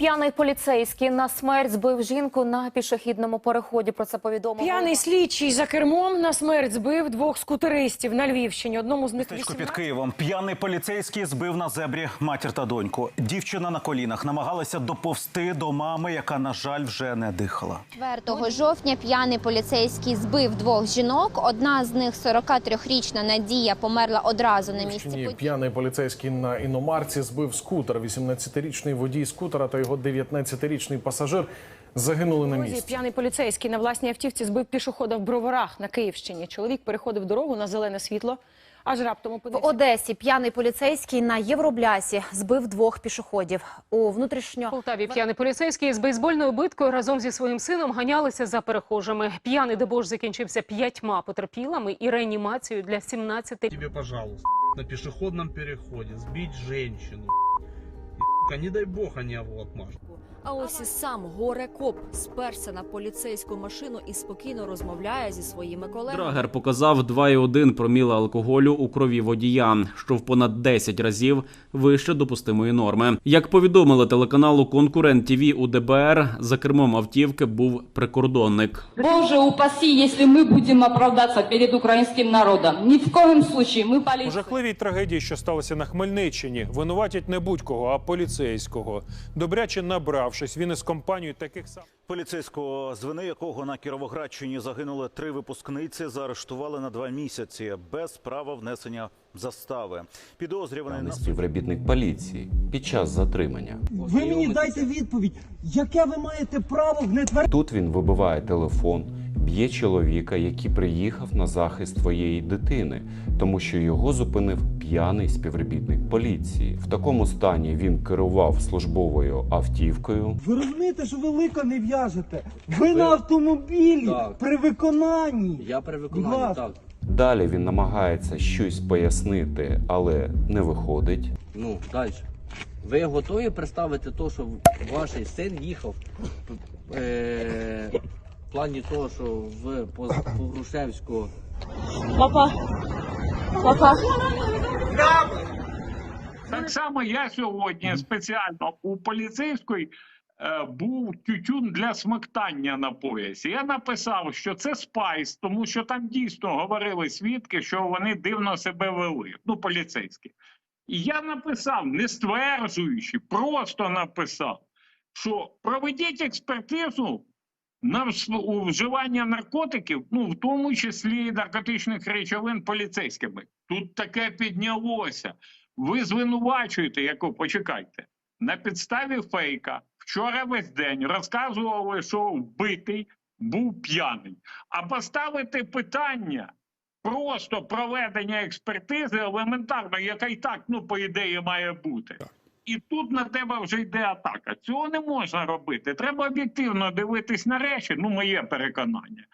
П'яний поліцейський на смерть збив жінку на пішохідному переході. Про це повідомив П'яний слідчий за кермом на смерть збив двох скутеристів на Львівщині. Одному з них Містечко під Києвом п'яний поліцейський збив на зебрі матір та доньку. Дівчина на колінах намагалася доповсти до мами, яка, на жаль, вже не дихала. 4 жовтня п'яний поліцейський збив двох жінок. Одна з них 43-річна Надія померла одразу на місці п'яний поліцейський на іномарці збив скутер. 18-річний водій скутера та його 19-річний пасажир загинули на місці. п'яний поліцейський на власній автівці збив пішохода в Броварах на Київщині. Чоловік переходив дорогу на зелене світло, аж раптом В. Одесі п'яний поліцейський на Євроблясі збив двох пішоходів. У внутрішньо В Полтаві п'яний поліцейський з бейсбольною биткою разом зі своїм сином ганялися за перехожими. П'яний дебош закінчився п'ятьма потерпілими і реанімацією для 17 тебе, пожалуйста, на пешеходном переходе сбить женщину. Не дай бог они его отмажут. А ось і сам горе-коп сперся на поліцейську машину і спокійно розмовляє зі своїми колегами. Драгер показав 2,1 проміла алкоголю у крові водія, що в понад 10 разів вище допустимої норми. Як повідомили телеканалу Конкурент ТІВІ у ДБР, за кермом автівки був прикордонник. Боже упаси, если мы будем оправдаться перед украинским народом. Ни в коем случае мы У полиция. жахливій трагедії, що сталося на Хмельниччині, винуватять не будь-кого, а поліцейського. Добряче набравшись, він із компанією таких самих. Поліцейського, з вини якого на Кіровоградщині загинули три випускниці, заарештували на два місяці без права внесення застави. Підозрюваний на співробітник поліції під час затримання. Ви мені дайте відповідь, яке ви маєте право в нетвер... Тут він вибиває телефон, б'є чоловіка, який приїхав на захист твоєї дитини, тому що його зупинив п'яний співробітник поліції. В такому стані він керував службовою автівкою. Ви розумієте, що ви лика не в'яжете? Ви, на автомобілі Так. при виконанні. Я при виконанні, ласка. так. Далі він намагається щось пояснити, але не виходить. Ну, далі. Ви готові представити те, що ваш син їхав е, в плані того, що в по, по Папа, папа. Так само я сьогодні спеціально у поліцейської е, був тютюн для смоктання на поясі. Я написав, що це спайс, тому що там дійсно говорили свідки, що вони дивно себе вели. Ну, поліцейські. І я написав, не стверджуючи, просто написав, що проведіть експертизу на вживання наркотиків, ну в тому числі наркотичних речовин поліцейськими. Тут таке піднялося. Ви звинувачуєте, яку почекайте, на підставі фейка. Вчора весь день розказували, що вбитий був п'яний. А поставити питання просто проведення експертизи елементарно, яка і так, ну, по ідеї, має бути. І тут на тебе вже йде атака. Цього не можна робити. Треба об'єктивно дивитись на речі, ну, моє переконання.